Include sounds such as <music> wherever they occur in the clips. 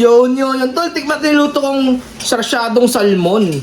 yun, yun, yun. Tol, tikman natin yung luto kong sarsyadong salmon.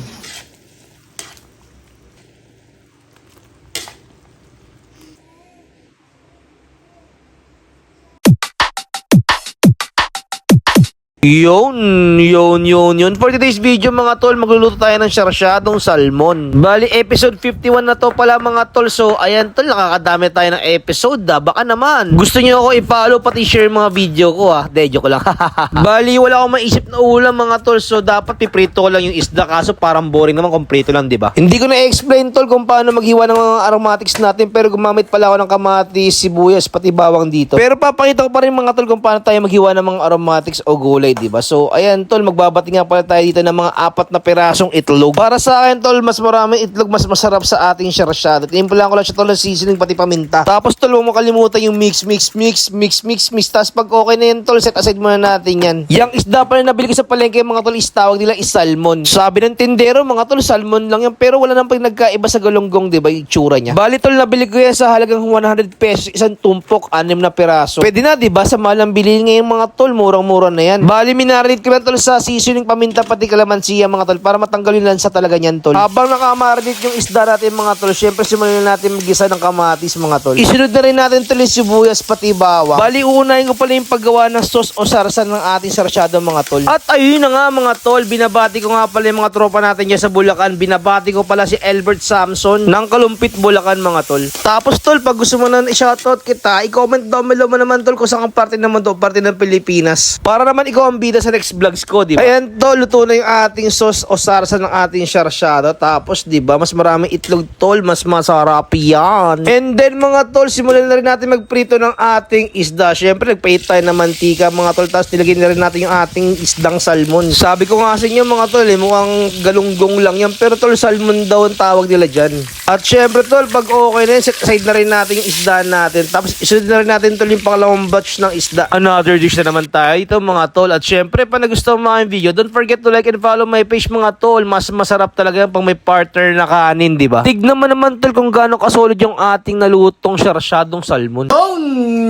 Yun, yun, yun, yun. For today's video mga tol, magluluto tayo ng sarsyadong salmon. Bali, episode 51 na to pala mga tol. So, ayan tol, nakakadami tayo ng episode ah. Baka naman. Gusto niyo ako i-follow pati share mga video ko ah. De, joke lang. <laughs> Bali, wala akong maisip na ulam mga tol. So, dapat piprito ko lang yung isda. Kaso parang boring naman, komplito lang, di ba? Hindi ko na-explain tol kung paano maghiwa ng mga aromatics natin. Pero gumamit pala ako ng kamatis, sibuyas, pati bawang dito. Pero papakita ko pa rin mga tol kung paano tayo maghiwa ng mga aromatics o gulay, di ba? So, ayan tol, magbabati nga pala tayo dito ng mga apat na pirasong itlog. Para sa akin tol, mas maraming itlog, mas masarap sa ating sarsyado. Timplahan ko lang siya tol ng seasoning pati paminta. Tapos tol, huwag mo kalimutan yung mix, mix, mix, mix, mix, mix. Tapos pag okay na yan tol, set aside muna natin yan. Yang isda pa rin nabili ko sa palengke mga tol, is tawag nila is salmon. Sabi ng tindero, mga tol, salmon lang yan. Pero wala nang pag nagkaiba sa galunggong, di ba, yung itsura niya. Bali tol, nabili ko yan sa halagang 100 pesos, isang tumpok, anim na piraso. Pwede na, di ba, sa mahal ng bilhin ngayon mga tol, murang-mura na yan. Bali, minarinate ko lang tol sa seasoning paminta pati kalamansiya mga tol para matanggal yung lansa talaga niyan tol. Habang nakamarinate yung isda natin mga tol, syempre simulan na natin magisa ng kamatis mga tol. Isunod na rin natin tol yung sibuyas pati bawang. Bali, uunahin ko pala yung paggawa ng sauce o sarsan ng ating sarsyado mga tol. At ayun na nga mga tol, binabati ko nga pala yung mga tropa natin dyan sa Bulacan. Binabati ko pala si Albert Samson ng Kalumpit Bulacan mga tol. Tapos tol, pag gusto mo na i-shoutout kita, i-comment down below mo naman tol kung saan parte naman to, parte ng Pilipinas. Para naman ikaw ang bida sa next vlogs ko, di ba? Ayan tol, luto na yung ating sauce o sarsa ng ating sarsyado. Tapos, di ba, mas maraming itlog tol, mas masarap yan. And then mga tol, simulan na rin natin magprito ng ating isda. Syempre, nagpahit tayo ng mantika mga tol. Tapos nilagay na rin natin yung ating isdang salmon. Sabi ko nga sa inyo mga tol, eh, mukhang galunggong lang yan. Pero tol, salmon daw ang tawag nila dyan. At syempre tol, pag okay na yun, set aside na rin natin yung isda natin. Tapos isunod na rin natin tol yung pangalawang batch ng isda. Another dish na naman tayo ito mga tol. At syempre, pa nagustuhan mo ang video, don't forget to like and follow my page mga tol. Mas masarap talaga yan pag may partner na kanin, di ba? Tignan mo naman tol kung gaano kasolid yung ating nalutong sarsyadong salmon. Yun,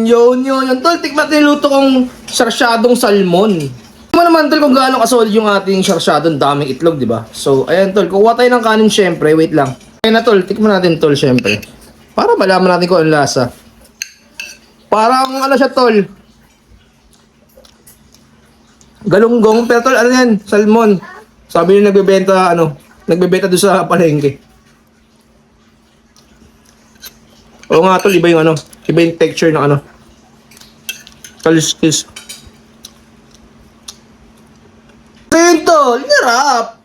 yun, yun, yun. Tol, tikman natin luto kong sarsyadong salmon. Tignan mo naman tol kung gaano kasolid yung ating sarsyadong daming itlog, di ba? So, ayan tol, kuha tayo ng kanin syempre. Wait lang. Ayan na tol, tikman natin tol syempre. Para malaman natin kung ano lasa. Parang ano siya tol. Galunggong, pero tol, ano yan? Salmon. Sabi nyo nagbebenta, ano, nagbebenta doon sa palengke. Oo nga tol, iba yung ano, iba yung texture ng ano. Kaliskis. Tol, narap.